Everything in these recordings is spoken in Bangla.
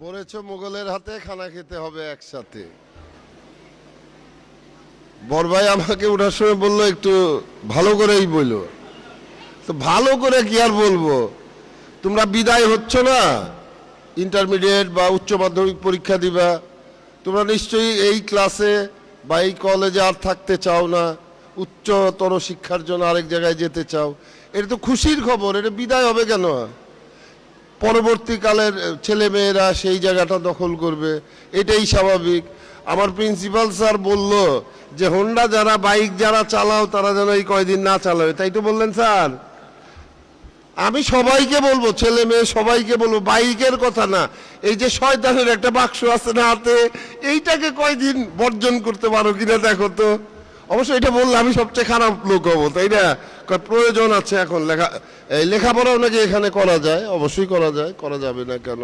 পড়েছ মোগলের হাতে, খানা খেতে হবে একসাথে। বড় ভাই আমাকে ওঠার সময় বলল, একটু ভালো করেই বলল তো ভালো করে কি আর বলব? তোমরা বিদায় হচ্ছ না? ইন্টারমিডিয়েট বা উচ্চ মাধ্যমিক পরীক্ষা দিবা। তোমরা নিশ্চয়ই এই ক্লাসে বা এই কলেজে আর থাকতে চাও না। উচ্চতর শিক্ষার জন্য আরেক জায়গায় যেতে চাও। এটা তো খুশির খবর, এটা বিদায় হবে কেন? পরবর্তীকালের ছেলে মেয়েরা সেই জায়গাটা দখল করবে, এটাই স্বাভাবিক। আমার প্রিন্সিপাল স্যার বলল যে, হোন্ডা যারা, বাইক যারা চালাও, তারা যেন এই কয়দিন না চালাবে তাই তো বললেন স্যার। আমি সবাইকে বলব ছেলে মেয়ে সবাইকে বলব, বাইকের কথা না, এই যে শয়তানের একটা বাক্স আছে না হাতে, এইটাকে কয়দিন বর্জন করতে পারো কিনা দেখো তো। অবশ্য এটা বললে আমি সবচেয়ে খারাপ লোক হব, তাই না? প্রয়োজন আছে এখন লেখা, এই লেখাপড়াও নাকি এখানে করা যায়, অবশ্যই করা যায়, করা যাবে না কেন?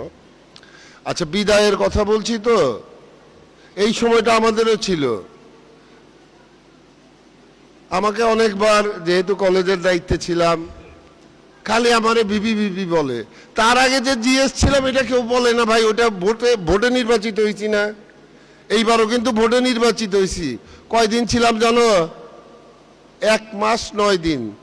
আচ্ছা বিদায়ের কথা বলছি তো? এই সময়টা আমাদেরও ছিল। আমাকে অনেকবার, যেহেতু কলেজের দায়িত্বে ছিলাম, খালি আমারে বিবি বিবি বলে। তার আগে যে জিএস ছিলাম, এটা কেউ বলে না, ভাই, ওটা ভোটে ভোটে নির্বাচিত হয়েছি না। এইবারও কিন্তু ভোটে নির্বাচিত হয়েছি কয়দিন ছিলাম জানো? এক মাস নয় দিন।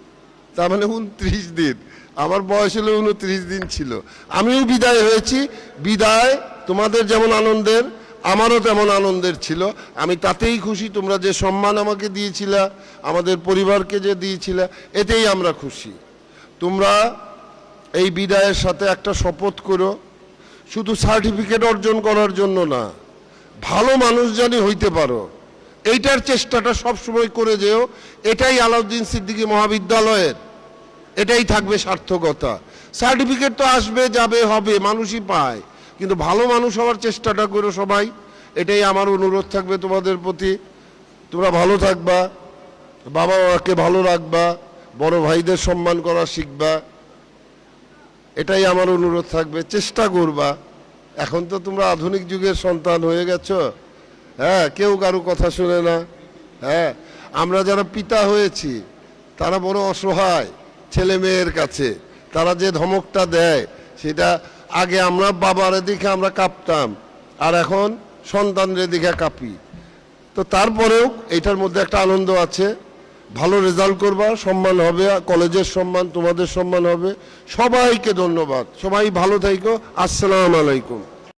তার মানে উনত্রিশ দিন। আমার বয়স হলো উনত্রিশ দিন ছিল। আমিও বিদায় হয়েছি। বিদায় তোমাদের যেমন আনন্দের, আমারও তেমন আনন্দের ছিল। আমি তাতেই খুশি, তোমরা যে সম্মান আমাকে দিয়েছিলা, আমাদের পরিবারকে যে দিয়েছিলা, এতেই আমরা খুশি। তোমরা এই বিদায়ের সাথে একটা শপথ করো। শুধু সার্টিফিকেট অর্জন করার জন্য না ভালো মানুষ জানি হইতে পারো, এইটার চেষ্টাটা সব সময় করে যেও, এটাই আলাউদ্দিন সিদ্দিকী মহাবিদ্যালয়ের, এটাই থাকবে সার্থকতা। সার্টিফিকেট তো আসবে, যাবে, হবে, মানুষই পায়, কিন্তু ভালো মানুষ হওয়ার চেষ্টাটা করো সবাই, এটাই আমার অনুরোধ থাকবে তোমাদের প্রতি। তোমরা ভালো থাকবা বাবা মাকে ভালো রাখবা, বড় ভাইদের সম্মান করা শিখবা, এটাই আমার অনুরোধ থাকবে, চেষ্টা করবা। এখন তো তোমরা আধুনিক যুগের সন্তান হয়ে গেছো। হ্যাঁ কেউ কারও কথা শুনে না। হ্যাঁ আমরা যারা পিতা হয়েছি, তারা বড় অসহায় ছেলে মেয়ের কাছে। তারা যে ধমকটা দেয়, সেটা আগে আমরা বাবার দেখে আমরা কাঁপতাম, আর এখন সন্তানদের দিকে কাঁপি। তো তারপরেও এটার মধ্যে একটা আনন্দ আছে। ভালো রেজাল্ট করবা, সম্মান হবে, কলেজের সম্মান, তোমাদের সম্মান হবে। সবাইকে ধন্যবাদ। সবাই ভালো থাইকো। আসসালাম আলাইকুম।